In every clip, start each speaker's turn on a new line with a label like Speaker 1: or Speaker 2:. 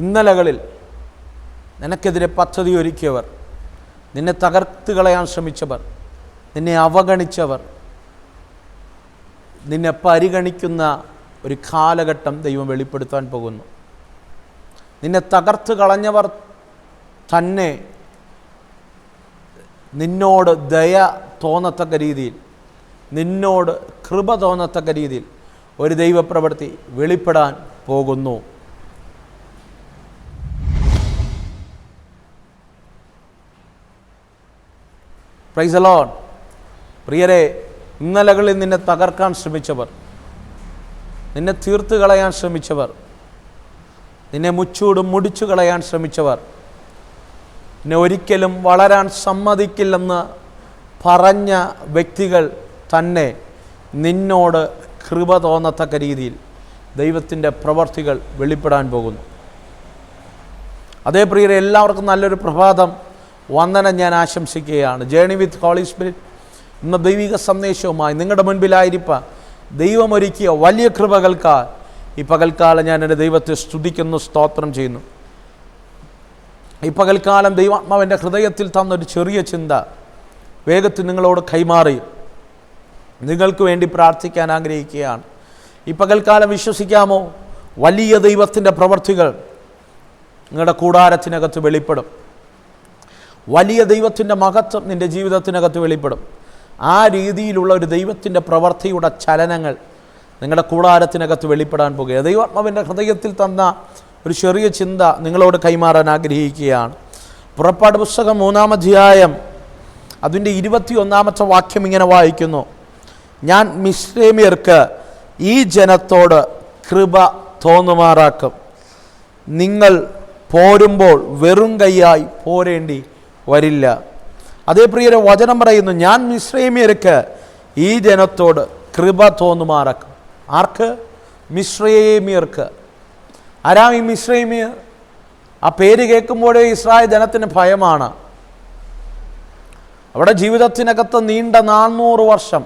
Speaker 1: ഇന്നലകളിൽ നിനക്കെതിരെ പദ്ധതി ഒരുക്കിയവർ നിന്നെ തകർത്ത് കളയാൻ ശ്രമിച്ചവർ നിന്നെ അവഗണിച്ചവർ നിന്നെ പരിഗണിക്കുന്ന ഒരു കാലഘട്ടം ദൈവം വെളിപ്പെടുത്താൻ പോകുന്നു. നിന്നെ തകർത്ത് കളഞ്ഞവർ തന്നെ നിന്നോട് ദയ തോന്നത്തക്ക രീതിയിൽ നിന്നോട് കൃപ തോന്നത്തക്ക രീതിയിൽ ഒരു ദൈവപ്രവൃത്തി വെളിപ്പെടാൻ പോകുന്നു. പ്രൈസ് അലോൺ പ്രിയരെ ഇന്നലകളിൽ നിന്നെ തകർക്കാൻ ശ്രമിച്ചവർ നിന്നെ തീർത്തു കളയാൻ ശ്രമിച്ചവർ നിന്നെ മുച്ചൂടും മുടിച്ചു കളയാൻ ശ്രമിച്ചവർ നിന്നെ ഒരിക്കലും വളരാൻ സമ്മതിക്കില്ലെന്ന് പറഞ്ഞ വ്യക്തികൾ തന്നെ നിന്നോട് കൃപ തോന്നത്തക്ക രീതിയിൽ ദൈവത്തിന്റെ പ്രവർത്തികൾ വെളിപ്പെടാൻ പോകുന്നു. അതേ പ്രിയരെ എല്ലാവർക്കും നല്ലൊരു പ്രഭാതം. വന്ദനം ഞാൻ ആശംസിക്കുകയാണ്. ജേണി വിത്ത് ഹോളി സ്പിരിറ്റ് ഇന്ന് ദൈവിക സന്ദേശവുമായി നിങ്ങളുടെ മുൻപിലായിരിക്കുക ദൈവമൊരുക്കിയ വലിയ കൃപകൾക്കാൽ ഈ പകൽക്കാലം ഞാൻ എന്റെ ദൈവത്തെ സ്തുതിക്കുന്നു സ്തോത്രം ചെയ്യുന്നു. ഈ പകൽക്കാലം ദൈവാത്മാവിന്റെ ഹൃദയത്തിൽ തന്നൊരു ചെറിയ ചിന്ത വേഗത്തിൽ നിങ്ങളോട് കൈമാറി. നിങ്ങൾക്ക് വേണ്ടി പ്രാർത്ഥിക്കാൻ ആഗ്രഹിക്കുകയാണ്. ഈ പകൽക്കാലം വിശ്വസിക്കാമോ? വലിയ ദൈവത്തിന്റെ പ്രവർത്തികൾ നിങ്ങളുടെ കൂടാരത്തിനകത്ത് വെളിപ്പെടും. വലിയ ദൈവത്തിന്റെ മഹത്വം നിന്റെ ജീവിതത്തിനകത്ത് വെളിപ്പെടും. ആ രീതിയിലുള്ള ഒരു ദൈവത്തിന്റെ പ്രവർത്തിയുടെ ചലനങ്ങൾ നിങ്ങളുടെ കൂടാരത്തിനകത്ത് വെളിപ്പെടാൻ പോകുക ദൈവാത്മാവിന്റെ ഹൃദയത്തിൽ തന്ന ഒരു ചെറിയ ചിന്ത നിങ്ങളോട് കൈമാറാൻ ആഗ്രഹിക്കുകയാണ്. പുറപ്പാട് പുസ്തകം മൂന്നാം അധ്യായം അതിന്റെ ഇരുപത്തി ഒന്നാമത്തെ വാക്യം ഇങ്ങനെ വായിക്കുന്നു. ഞാൻ മിശ്രേമിയർക്ക് ഈ ജനത്തോട് കൃപ തോന്നുമാറാക്കും. നിങ്ങൾ പോരുമ്പോൾ വെറും കൈയായി പോരേണ്ടി വരില്ല. അതേ പ്രിയരെ വചനം പറയുന്നു ഞാൻ മിശ്രൈമ്യർക്ക് ഈ ജനത്തോട് കൃപ തോന്നുമാറാക്കും. ആർക്ക്? മിശ്രൈമ്യർക്ക് ആരാ ഈ മിശ്രൈമ്യർ ആ പേര് കേൾക്കുമ്പോഴേ ഇസ്രായേൽ ജനത്തിന് ഭയമാണ്. അവിടെ ജീവിതത്തിനകത്ത് നീണ്ട നാന്നൂറ് വർഷം.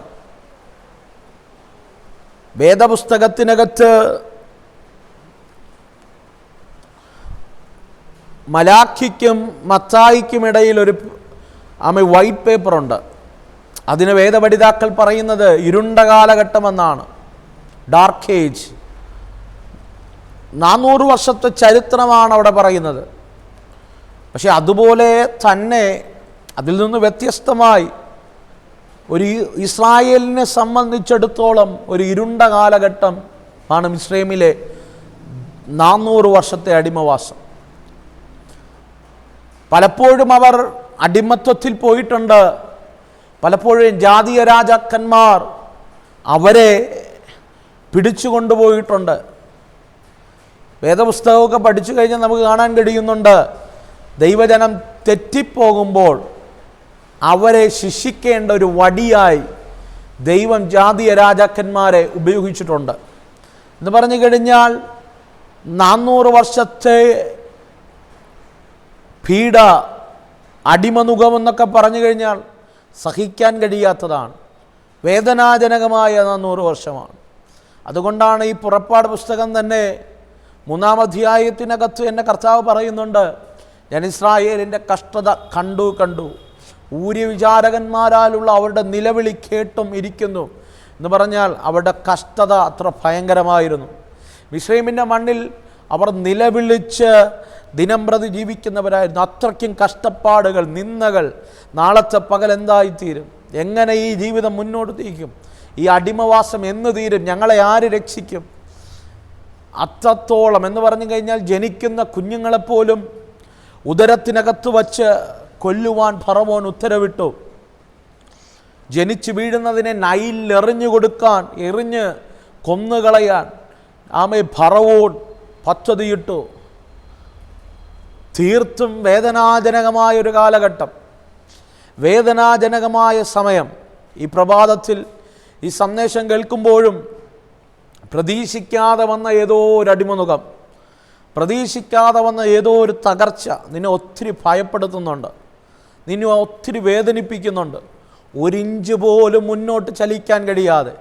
Speaker 1: വേദപുസ്തകത്തിനകത്ത് മലാഖിക്കും മത്തായിക്കും ഇടയിൽ ഒരു ആമ വൈറ്റ് പേപ്പറുണ്ട് അതിന് വേദപഠിതാക്കൾ പറയുന്നത് ഇരുണ്ട കാലഘട്ടമെന്നാണ്. ഡാർക്ക് ഏജ് നാനൂറ് വർഷത്തെ ചരിത്രമാണ് അവിടെ പറയുന്നത്. പക്ഷെ അതുപോലെ തന്നെ അതിൽ നിന്ന് വ്യത്യസ്തമായി ഒരു ഇസ്രായേലിനെ സംബന്ധിച്ചിടത്തോളം ഒരു ഇരുണ്ട കാലഘട്ടം ആണ് ഇസ്രേമിലെ നാനൂറ് വർഷത്തെ അടിമവാസം. പലപ്പോഴും അവർ അടിമത്വത്തിൽ പോയിട്ടുണ്ട്. പലപ്പോഴും ജാതീയ രാജാക്കന്മാർ അവരെ പിടിച്ചു കൊണ്ടുപോയിട്ടുണ്ട്. വേദപുസ്തകമൊക്കെ പഠിച്ചു കഴിഞ്ഞാൽ നമുക്ക് കാണാൻ കഴിയുന്നുണ്ട്. ദൈവജനം തെറ്റിപ്പോകുമ്പോൾ അവരെ ശിക്ഷിക്കേണ്ട ഒരു വടിയായി ദൈവം ജാതീയ രാജാക്കന്മാരെ ഉപയോഗിച്ചിട്ടുണ്ട്. എന്ന് പറഞ്ഞു കഴിഞ്ഞാൽ നാനൂറ് വർഷത്തെ പീഡ അടിമനുഖമെന്നൊക്കെ പറഞ്ഞു കഴിഞ്ഞാൽ സഹിക്കാൻ കഴിയാത്തതാണ്. വേദനാജനകമായ നൂറ് വർഷമാണ്. അതുകൊണ്ടാണ് ഈ പുറപ്പാട് പുസ്തകം തന്നെ മൂന്നാം അധ്യായത്തിനകത്ത് എന്നെ കർത്താവ് പറയുന്നുണ്ട് ഞാൻ ഇസ്രായേലിന്റെ കഷ്ടത കണ്ടു കണ്ടു. ഊര്യവിചാരകന്മാരാലുള്ള അവരുടെ നിലവിളി കേട്ടും ഇരിക്കുന്നു. എന്ന് പറഞ്ഞാൽ അവരുടെ കഷ്ടത അത്ര ഭയങ്കരമായിരുന്നു. മിശ്രീമിന്റെ മണ്ണിൽ അവർ നിലവിളിച്ച് ദിനം പ്രതി ജീവിക്കുന്നവരായിരുന്നു. അത്രയ്ക്കും കഷ്ടപ്പാടുകൾ നിന്ദകൾ. നാളത്തെ പകൽ എന്തായിത്തീരും? എങ്ങനെ ഈ ജീവിതം മുന്നോട്ട് തീക്കും ഈ അടിമവാസം എന്ന് തീരും? ഞങ്ങളെ ആര് രക്ഷിക്കും? അത്രത്തോളം എന്ന് പറഞ്ഞു കഴിഞ്ഞാൽ ജനിക്കുന്ന കുഞ്ഞുങ്ങളെപ്പോലും ഉദരത്തിനകത്ത് വച്ച് കൊല്ലുവാൻ ഫറവോൻ ഉത്തരവിട്ടു. ജനിച്ചു വീഴുന്നതിനെ നൈൽ എറിഞ്ഞു കൊടുക്കാൻ എറിഞ്ഞ് കൊന്നുകളയാൻ. ആമേ ഫറവോൻ പദ്ധതിയിട്ടു. തീർത്തും വേദനാജനകമായ ഒരു കാലഘട്ടം. വേദനാജനകമായ സമയം. ഈ പ്രഭാതത്തിൽ ഈ സന്ദേശം കേൾക്കുമ്പോഴും പ്രതീക്ഷിക്കാതെ വന്ന ഏതോ ഒരു അടിമനുഖം പ്രതീക്ഷിക്കാതെ വന്ന ഏതോ ഒരു തകർച്ച നിന്നെ ഒത്തിരി ഭയപ്പെടുത്തുന്നുണ്ട്. നിന്നെ ഒത്തിരി വേദനിപ്പിക്കുന്നുണ്ട്. ഒരിഞ്ച് പോലും മുന്നോട്ട് ചലിക്കാൻ കഴിയാതെ.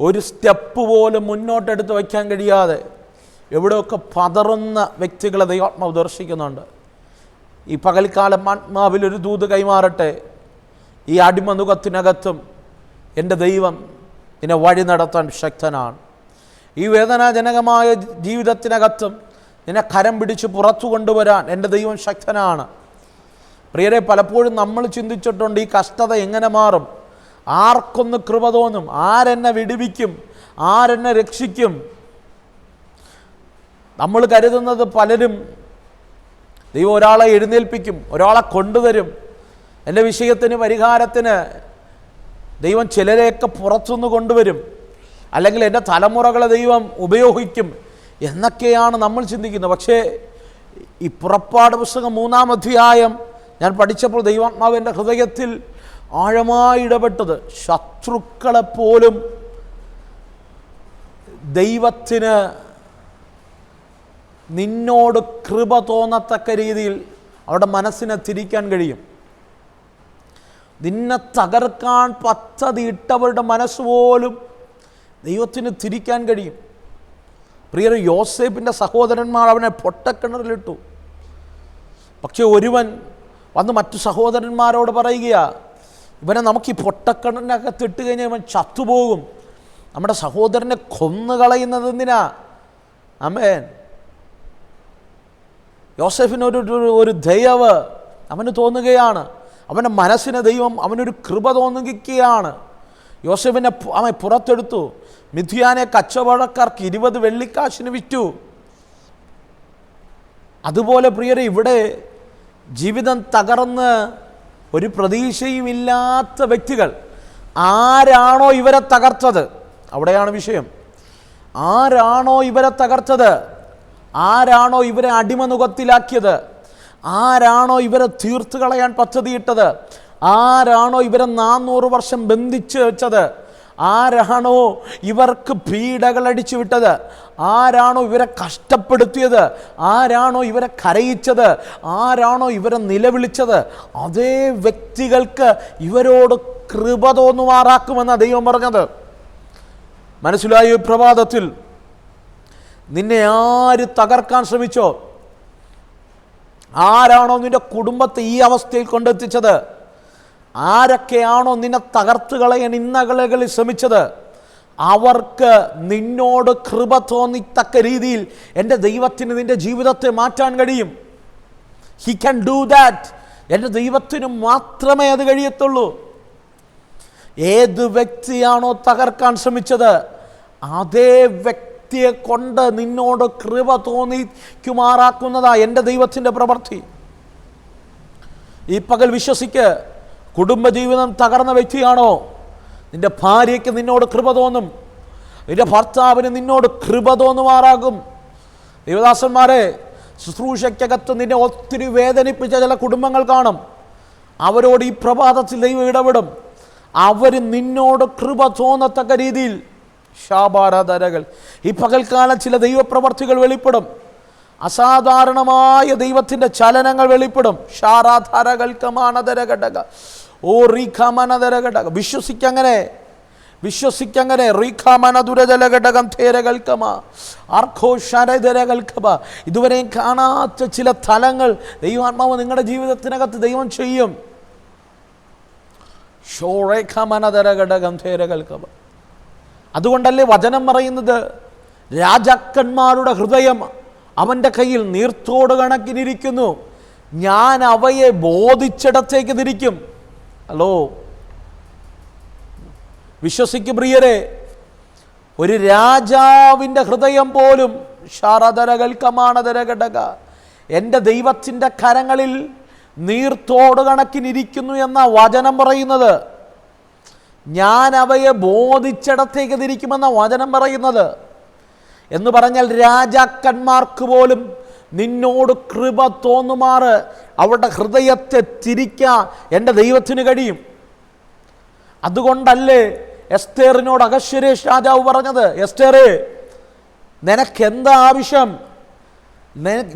Speaker 1: ഒരു സ്റ്റെപ്പ് പോലും മുന്നോട്ടെടുത്ത് വയ്ക്കാൻ കഴിയാതെ. എവിടെയൊക്കെ പതറുന്ന വ്യക്തികളെ ദൈവാത്മാവ് ദർശിക്കുന്നുണ്ട്. ഈ പകൽക്കാലം ആത്മാവിൽ ഒരു ദൂത് കൈമാറട്ടെ. ഈ അടിമനുഖത്തിനകത്തും എന്റെ ദൈവം നിന്നെ വഴി നടത്താൻ ശക്തനാണ്. ഈ വേദനാജനകമായ ജീവിതത്തിനകത്തും നിന്നെ കരം പിടിച്ച് പുറത്തു കൊണ്ടുവരാൻ എന്റെ ദൈവം ശക്തനാണ്. പ്രിയരെ പലപ്പോഴും നമ്മൾ ചിന്തിച്ചിട്ടുണ്ട് ഈ കഷ്ടത എങ്ങനെ മാറും? ആർക്കൊന്ന് കൃപ തോന്നും? ആരെന്നെ വിടുവിക്കും? ആരെന്നെ രക്ഷിക്കും? നമ്മൾ കരുതുന്നത് പലരും ദൈവം ഒരാളെ എഴുന്നേൽപ്പിക്കും ഒരാളെ കൊണ്ടുവരും എന്റെ വിഷയത്തിന് പരിഹാരത്തിന് ദൈവം ചിലരെയൊക്കെ പുറത്തുനിന്ന് കൊണ്ടുവരും. അല്ലെങ്കിൽ എന്റെ തലമുറകളെ ദൈവം ഉപയോഗിക്കും എന്നൊക്കെയാണ് നമ്മൾ ചിന്തിക്കുന്നത്. പക്ഷേ ഈ പുറപ്പാട് പുസ്തകം മൂന്നാം അധ്യായം ഞാൻ പഠിച്ചപ്പോൾ ദൈവാത്മാവ് എന്റെ ഹൃദയത്തിൽ ആഴമായി ഇടപെട്ടത്. ശത്രുക്കളെപ്പോലും ദൈവത്തിന് നിന്നോട് കൃപ തോന്നത്തക്ക രീതിയിൽ അവരുടെ മനസ്സിനെ തിരിക്കാൻ കഴിയും. നിന്നെ തകർക്കാൻ പദ്ധതി ഇട്ടവരുടെ മനസ്സ് പോലും ദൈവത്തിന് തിരിക്കാൻ കഴിയും. പ്രിയർ യോസേപ്പിന്റെ സഹോദരന്മാർ അവനെ പൊട്ടക്കിണറിലിട്ടു. പക്ഷെ ഒരുവൻ വന്ന് മറ്റു സഹോദരന്മാരോട് പറയുകയാ ഇവനെ നമുക്ക് ഈ പൊട്ടക്കിണറിനകത്ത് ഇട്ട് കഴിഞ്ഞാൽ ഇവൻ ചത്തുപോകും. നമ്മുടെ സഹോദരനെ കൊന്നുകളയുന്നത് എന്തിനാ? അമേൻ യോസെഫിന് ഒരു ഒരു- ദയവ് അവന് തോന്നുകയാണ്. അവന്റെ മനസ്സിന് ദൈവം അവനൊരു കൃപ തോന്നുകയാണ്. യോസഫിനെ അവൻ പുറത്തെടുത്തു. മിഥിയാനെ കച്ചവടക്കാർക്ക് ഇരുപത് വെള്ളിക്കാശിന് വിറ്റു. അതുപോലെ പ്രിയരെ ഇവിടെ ജീവിതം തകർന്ന് ഒരു പ്രതീക്ഷയും ഇല്ലാത്ത വ്യക്തികൾ ആരാണോ ഇവരെ തകർത്തത്? അവിടെയാണ് വിഷയം. ആരാണോ ഇവരെ തകർത്തത്? ആരാണോ ഇവരെ അടിമനുഖത്തിലാക്കിയത്? ആരാണോ ഇവരെ തീർത്തു കളയാൻ പദ്ധതിയിട്ടത്? ആരാണോ ഇവരെ നാനൂറ് വർഷം ബന്ധിച്ച് വെച്ചത്? ആരാണോ ഇവർക്ക് പീഡകൾ അടിച്ചു വിട്ടത്? ആരാണോ ഇവരെ കഷ്ടപ്പെടുത്തിയത്? ആരാണോ ഇവരെ കരയിച്ചത്? ആരാണോ ഇവരെ നിലവിളിച്ചത്? അതേ വ്യക്തികൾക്ക് ഇവരോട് കൃപ തോന്നുമാറാക്കുമെന്ന ദൈവം പറഞ്ഞത്. മനസ്സിലായ പ്രഭാതത്തിൽ? നിന്നെ ആര് തകർക്കാൻ ശ്രമിച്ചോ? ആരാണോ നിന്റെ കുടുംബത്തെ ഈ അവസ്ഥയിൽ കൊണ്ടെത്തിച്ചത്? ആരൊക്കെയാണോ നിന്നെ തകർത്ത് കളയാൻ ഇന്നകളകളിൽ ശ്രമിച്ചത്? അവർക്ക് നിന്നോട് കൃപ തോന്നിത്തക്ക രീതിയിൽ എന്റെ ദൈവത്തിന് നിന്റെ ജീവിതത്തെ മാറ്റാൻ കഴിയും. ഹി ക്യാൻ ഡൂ ദാറ്റ് എന്റെ ദൈവത്തിന് മാത്രമേ അത് കഴിയത്തുള്ളൂ. ഏത് വ്യക്തിയാണോ തകർക്കാൻ ശ്രമിച്ചത്? അതേ വ്യക്തിയെ കൊണ്ട് നിന്നോട് കൃപ തോന്നിക്കുമാറാക്കുന്നതാ എന്റെ ദൈവത്തിന്റെ പ്രവൃത്തി. ഈ പകൽ വിശ്വസിക്ക് കുടുംബജീവിതം തകർന്ന വ്യക്തിയാണോ? നിന്റെ ഭാര്യയ്ക്ക് നിന്നോട് കൃപ തോന്നും. നിന്റെ ഭർത്താവിന് നിന്നോട് കൃപ തോന്നുമാറാകും. ദേവദാസന്മാരെ ശുശ്രൂഷയ്ക്കകത്ത് നിന്നെ ഒത്തിരി വേദനിപ്പിച്ച ചില കുടുംബങ്ങൾ കാണും. അവരോട് ഈ പ്രഭാതത്തിൽ ദൈവം ഇടപെടും. അവർ നിന്നോട് കൃപ തോന്നത്തക്ക രീതിയിൽ ശാപാരാധരകൾ ഈ പകൽക്കാലം ചില ദൈവപ്രവർത്തികൾ വെളിപ്പെടും. അസാധാരണമായ ദൈവത്തിന്റെ ചലനങ്ങൾ വെളിപ്പെടും. ഷാരാധാരകൾക്ക് മാനതര ഘടക ഓ റീഖാമനതര ഘടക വിശ്വസിക്കങ്ങനെ. വിശ്വസിക്കങ്ങനെ. റീഖാമന ദുരജല ഘടകം തേരകൾക്കമാ ശരധരകൽക്കമ ഇതുവരെയും കാണാത്ത ചില തലങ്ങൾ ദൈവാത്മാവ് നിങ്ങളുടെ ജീവിതത്തിനകത്ത് ദൈവം ചെയ്യും. ഷോറേഖാമനതര ഘടകം തേരകൽക്കമ അതുകൊണ്ടല്ലേ വചനം പറയുന്നത്? രാജാക്കന്മാരുടെ ഹൃദയം അവന്റെ കയ്യിൽ നീർത്തോട് കണക്കിനിരിക്കുന്നു. ഞാൻ അവയെ ബോധിച്ചിടത്തേക്ക് തിരിക്കും. ഹലോ? വിശ്വസിക്കും പ്രിയരെ ഒരു രാജാവിന്റെ ഹൃദയം പോലും ഷാറധരകൾ കമാണധര ഘടക എന്റെ ദൈവത്തിന്റെ കരങ്ങളിൽ നീർത്തോട് കണക്കിനിരിക്കുന്നു എന്ന വചനം പറയുന്നത്. ഞാൻ അവയെ ബോധിച്ചിടത്തേക്ക് തിരിക്കുമെന്ന വചനം പറയുന്നത്. എന്ന് പറഞ്ഞാൽ രാജാക്കന്മാർക്ക് പോലും നിന്നോട് കൃപ തോന്നുമാറ് അവരുടെ ഹൃദയത്തെ തിരിക്കാൻ എന്റെ ദൈവത്തിന് കഴിയും. അതുകൊണ്ടല്ലേ എസ്തേറിനോട് അകശ്വരേഷ് രാജാവ് പറഞ്ഞത് നിനക്ക് നിനക്കെന്താ ആവശ്യം?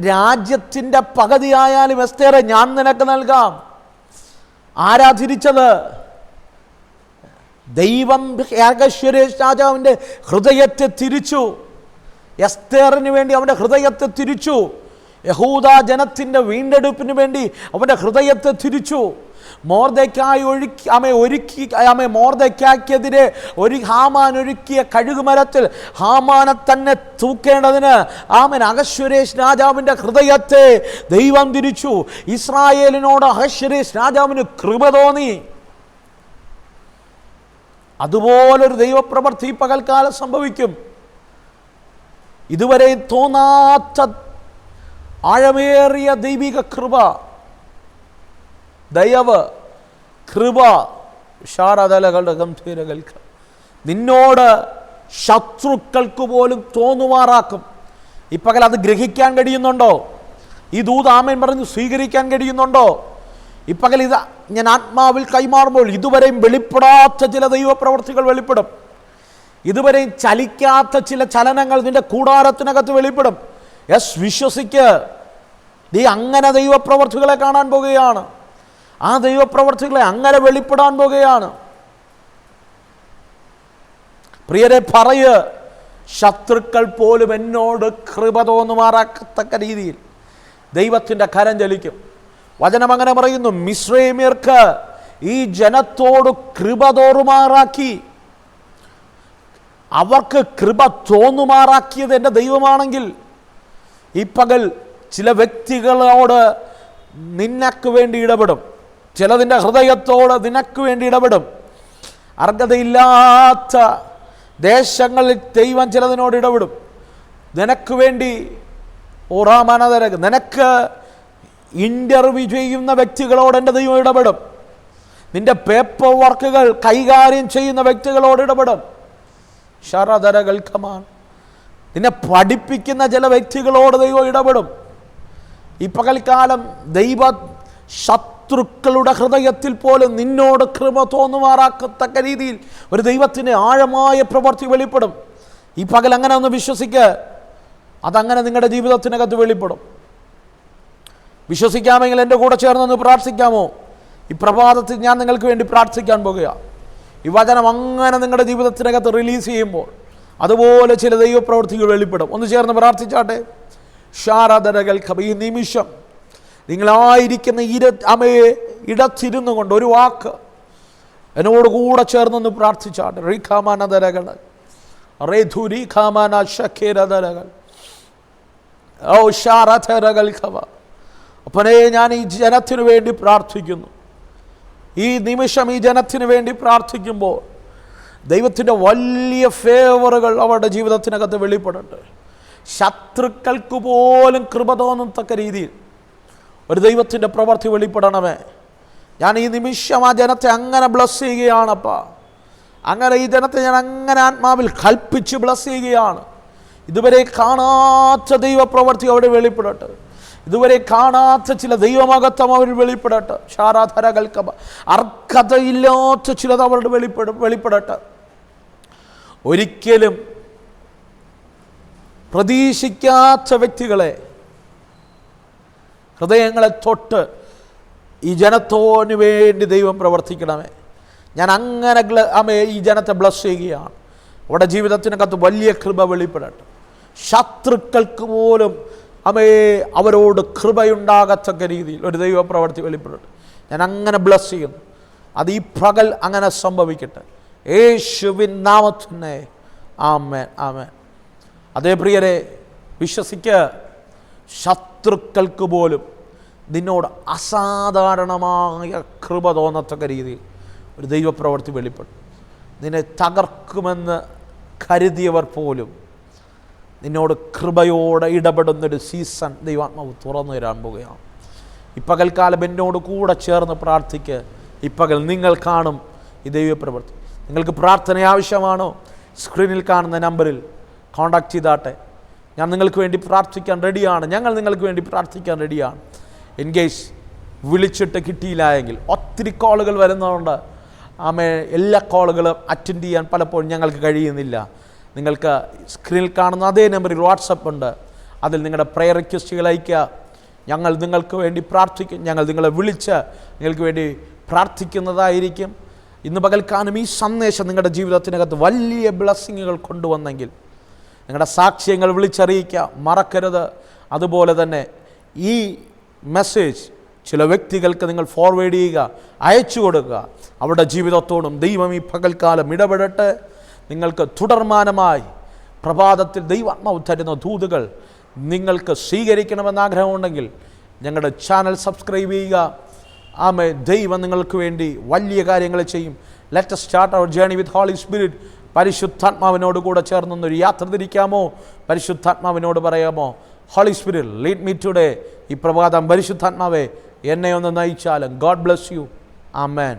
Speaker 1: രാജ്യത്തിന്റെ പകുതിയായാലും എസ്തേറെ ഞാൻ നിനക്ക് നൽകാം. ആരാ തിരിച്ചത്? ദൈവം അകശ്വരേഷ് രാജാവിന്റെ ഹൃദയത്തെ തിരിച്ചു. എസ്തേറിന് വേണ്ടി അവന്റെ ഹൃദയത്തെ തിരിച്ചു. യഹൂദ ജനത്തിന്റെ വീണ്ടെടുപ്പിന് വേണ്ടി അവന്റെ ഹൃദയത്തെ തിരിച്ചു. മോർദയ്ക്കായി ഒഴുക്കി അമ്മ ഒരുക്കി അമ്മ മോർദയ്ക്കാക്കെതിരെ ഒരു ഹാമാൻ ഒരുക്കിയ കഴുകുമരത്തിൽ ഹാമാനെ തന്നെ തൂക്കേണ്ടതിന് ആമൻ അഹശ്വരേഷ് രാജാവിന്റെ ഹൃദയത്തെ ദൈവം തിരിച്ചു. ഇസ്രായേലിനോട് അഹശ്വരേഷ് രാജാവിന് കൃപ തോന്നി. അതുപോലൊരു ദൈവപ്രവർത്തി പകൽക്കാലം സംഭവിക്കും. ഇതുവരെ തോന്നാത്ത ആഴമേറിയ ദൈവിക കൃപ ദയവ് കൃപ വിഷാരതലകളുടെ ഗംഭീരകൾക്ക് നിന്നോട് ശത്രുക്കൾക്ക് പോലും തോന്നുമാറാക്കും. ഈ പകൽ അത് ഗ്രഹിക്കാൻ കഴിയുന്നുണ്ടോ? ഈ ദൂതാമൻ പറഞ്ഞ് സ്വീകരിക്കാൻ കഴിയുന്നുണ്ടോ? ഈ പകൽ ഇത് ഞാൻ ആത്മാവിൽ കൈമാറുമ്പോൾ ഇതുവരെയും വെളിപ്പെടാത്ത ചില ദൈവപ്രവർത്തികൾ വെളിപ്പെടും. ഇതുവരെയും ചലിക്കാത്ത ചില ചലനങ്ങൾ നിന്റെ കൂടാരത്തിനകത്ത് വെളിപ്പെടും. യെസ് വിശ്വസിക്ക്. നീ അങ്ങനെ ദൈവപ്രവർത്തികളെ കാണാൻ പോകുകയാണ്. ആ ദൈവപ്രവർത്തികളെ അങ്ങനെ വെളിപ്പെടാൻ പോകുകയാണ്. പ്രിയരെ പറയ്. ശത്രുക്കൾ പോലും എന്നോട് കൃപ തോന്നുമാറാക്കത്തക്ക രീതിയിൽ ദൈവത്തിന്റെ കരം ചലിക്കും. വചനം അങ്ങനെ പറയുന്നു മിശ്രൈമ്യർക്ക് ഈ ജനത്തോട് കൃപ തോറുമാറാക്കി. അവർക്ക് കൃപ തോന്നുമാറാക്കിയത് എന്റെ ദൈവമാണെങ്കിൽ ഈ പകൽ ചില വ്യക്തികളോട് നിനക്ക് വേണ്ടി ഇടപെടും. ചിലതിന്റെ ഹൃദയത്തോട് നിനക്ക് വേണ്ടി ഇടപെടും. അർഹതയില്ലാത്ത ദേശങ്ങളിൽ ദൈവം ചിലതിനോട് ഇടപെടും. നിനക്ക് വേണ്ടി ഓറാമാനതരക നിനക്ക് ഇന്റർവ്യൂ ചെയ്യുന്ന വ്യക്തികളോട് എന്റെ ദൈവം ഇടപെടും. നിന്റെ പേപ്പർ വർക്കുകൾ കൈകാര്യം ചെയ്യുന്ന വ്യക്തികളോട് ഇടപെടും. ശരധരകൽക്കമാണ് നിന്നെ പഠിപ്പിക്കുന്ന ചില വ്യക്തികളോട് ദൈവം ഇടപെടും. ഈ പകൽക്കാലം ദൈവ ശത്രുക്കളുടെ ഹൃദയത്തിൽ പോലും നിന്നോട് കൃപ തോന്നുമാറാക്കത്തക്ക രീതിയിൽ ഒരു ദൈവത്തിന്റെ ആഴമായ പ്രവൃത്തി വെളിപ്പെടും. ഈ പകൽ അങ്ങനെ ഒന്ന് വിശ്വസിക്കുക അതങ്ങനെ നിങ്ങളുടെ ജീവിതത്തിനകത്ത് വെളിപ്പെടും. വിശ്വസിക്കാമെങ്കിൽ എന്റെ കൂടെ ചേർന്നൊന്ന് പ്രാർത്ഥിക്കാമോ? ഈ പ്രഭാതത്തിൽ ഞാൻ നിങ്ങൾക്ക് വേണ്ടി പ്രാർത്ഥിക്കാൻ പോകുക. ഈ വചനം അങ്ങനെ നിങ്ങളുടെ ജീവിതത്തിനകത്ത് റിലീസ് ചെയ്യുമ്പോൾ അതുപോലെ ചില ദൈവപ്രവൃത്തികൾ വെളിപ്പെടും. ഒന്ന് ചേർന്ന് പ്രാർത്ഥിച്ചാട്ടെ. ഷാരാധനകൾക്ക് ഈ നിമിഷം നിങ്ങളായിരിക്കുന്ന ഇര അമയെ ഇടത്തിരുന്നു കൊണ്ട് ഒരു വാക്ക് എന്നോട് കൂടെ ചേർന്നൊന്ന് പ്രാർത്ഥിച്ചാട്ടെ. റീഖാമാനധരകൾ റേധുരീഖാമാന ഷഖേരധരകൾ ഓ ഷാരഥരകൾ ഖവ അപ്പനെ ഞാൻ ഈ ജനത്തിനു വേണ്ടി പ്രാർത്ഥിക്കുന്നു. ഈ നിമിഷം ഈ ജനത്തിനു വേണ്ടി പ്രാർത്ഥിക്കുമ്പോൾ ദൈവത്തിന്റെ വലിയ ഫേവറുകൾ അവരുടെ ജീവിതത്തിനകത്ത് വെളിപ്പെടട്ടെ ശത്രുക്കൾക്ക് പോലും കൃപ തോന്നത്തക്ക രീതിയിൽ ഒരു ദൈവത്തിന്റെ പ്രവൃത്തി വെളിപ്പെടണമേ. ഞാൻ ഈ നിമിഷം ആ ജനത്തെ അങ്ങനെ ബ്ലസ് ചെയ്യുകയാണപ്പാ. അങ്ങനെ ഈ ജനത്തെ ഞാൻ അങ്ങനെ ആത്മാവിൽ കൽപ്പിച്ച് ബ്ലസ് ചെയ്യുകയാണ്. ഇതുവരെ കാണാത്ത ദൈവപ്രവൃത്തി അവിടെ വെളിപ്പെടട്ടെ. ഇതുവരെ കാണാത്ത ചില ദൈവമകത്വം അവർ വെളിപ്പെടട്ടെ. ഷാരാധരകൾക്ക് അർഹതയില്ലാത്ത ചിലത് അവരുടെ വെളിപ്പെട വെളിപ്പെടട്ടെ. ഒരിക്കലും പ്രതീക്ഷിക്കാത്ത വ്യക്തികളെ ഹൃദയങ്ങളെ തൊട്ട് ഈ ജനത്തോന് വേണ്ടി ദൈവം പ്രവർത്തിക്കണമേ. ഞാൻ അങ്ങനെ അമേ ഈ ജനത്തെ ബ്ലസ് ചെയ്യുകയാണ്. അവിടെ ജീവിതത്തിനകത്ത് വലിയ കൃപ വെളിപ്പെടട്ടെ. ശത്രുക്കൾക്ക് പോലും അമേ അവരോട് കൃപയുണ്ടാകത്തക്ക രീതിയിൽ ഒരു ദൈവപ്രവർത്തി വെളിപ്പെടട്ടെ ഞാൻ അങ്ങനെ ബ്ലസ് ചെയ്യുന്നു. അത് ഈ പകൽ അങ്ങനെ സംഭവിക്കട്ടെ. യേശുവിൻ നാമത്തിനെ. ആമേൻ ആമേൻ. അതേ പ്രിയരെ വിശ്വസിക്ക് ശത്രുക്കൾക്ക് പോലും നിന്നോട് അസാധാരണമായ കൃപ തോന്നത്തക്ക രീതിയിൽ ഒരു ദൈവപ്രവർത്തി വെളിപ്പെടും. നിന്നെ തകർക്കുമെന്ന് കരുതിയവർ പോലും നിന്നോട് കൃപയോടെ ഇടപെടുന്നൊരു സീസൺ ദൈവാത്മാവ് തുറന്നു തരാൻ പോകുകയാണ് ഈ പകൽക്കാലം എന്നോട് കൂടെ ചേർന്ന് പ്രാർത്ഥിക്ക്. ഈ പകൽ നിങ്ങൾ കാണും ഈ ദൈവപ്രവൃത്തി. നിങ്ങൾക്ക് പ്രാർത്ഥന ആവശ്യമാണോ? സ്ക്രീനിൽ കാണുന്ന നമ്പറിൽ കോൺടാക്റ്റ് ചെയ്താട്ടെ. ഞാൻ നിങ്ങൾക്ക് വേണ്ടി പ്രാർത്ഥിക്കാൻ റെഡിയാണ് ഞങ്ങൾ നിങ്ങൾക്ക് വേണ്ടി പ്രാർത്ഥിക്കാൻ റെഡിയാണ് ഇൻ കേസ് വിളിച്ചിട്ട് കിട്ടിയില്ല എങ്കിൽ ഒത്തിരി കോളുകൾ വരുന്നതുകൊണ്ട് ആമേ എല്ലാ കോളുകളും അറ്റൻഡ് ചെയ്യാൻ പലപ്പോഴും ഞങ്ങൾക്ക് കഴിയുന്നില്ല. നിങ്ങൾക്ക് സ്ക്രീനിൽ കാണുന്ന അതേ നമ്പറിൽ വാട്സപ്പ് ഉണ്ട്. അതിൽ നിങ്ങളുടെ പ്രയർ റിക്വസ്റ്റുകൾ അയയ്ക്കുക. ഞങ്ങൾ നിങ്ങൾക്ക് വേണ്ടി പ്രാർത്ഥിക്കും. ഞങ്ങൾ നിങ്ങളെ വിളിച്ച് നിങ്ങൾക്ക് വേണ്ടി പ്രാർത്ഥിക്കുന്നതായിരിക്കും. ഇന്ന് പകൽക്കാലം ഈ സന്ദേശം നിങ്ങളുടെ ജീവിതത്തിനകത്ത് വലിയ ബ്ലസ്സിങ്ങുകൾ കൊണ്ടുവന്നെങ്കിൽ നിങ്ങളുടെ സാക്ഷ്യങ്ങൾ വിളിച്ചറിയിക്കുക. മറക്കരുത്. അതുപോലെ തന്നെ ഈ മെസ്സേജ് ചില വ്യക്തികൾക്ക് നിങ്ങൾ ഫോർവേഡ് ചെയ്യുക അയച്ചു കൊടുക്കുക അവരുടെ ജീവിതത്തോടും ദൈവം ഈ പകൽക്കാലം ഇടപെടട്ടെ. നിങ്ങൾക്ക് തുടർമാനമായി പ്രഭാതത്തിൽ ദൈവാത്മാവ് തരുന്ന ദൂതുകൾ നിങ്ങൾക്ക് സ്വീകരിക്കണമെന്ന് ആഗ്രഹമുണ്ടെങ്കിൽ ഞങ്ങളുടെ ചാനൽ സബ്സ്ക്രൈബ് ചെയ്യുക. ആമെ ദൈവം നിങ്ങൾക്ക് വേണ്ടി വലിയ കാര്യങ്ങൾ ചെയ്യും. Let start our journey with holy spirit പരിശുദ്ധാത്മാവിനോട് കൂടെ ചേർന്നൊന്നൊരു യാത്ര തിരിക്കാമോ? പരിശുദ്ധാത്മാവിനോട് പറയാമോ? Holy spirit lead me today ഈ പ്രഭാതം പരിശുദ്ധാത്മാവേ എന്നെ ഒന്ന് നയിച്ചാലും. ഗോഡ് ബ്ലെസ് യു ആ ആമേൻ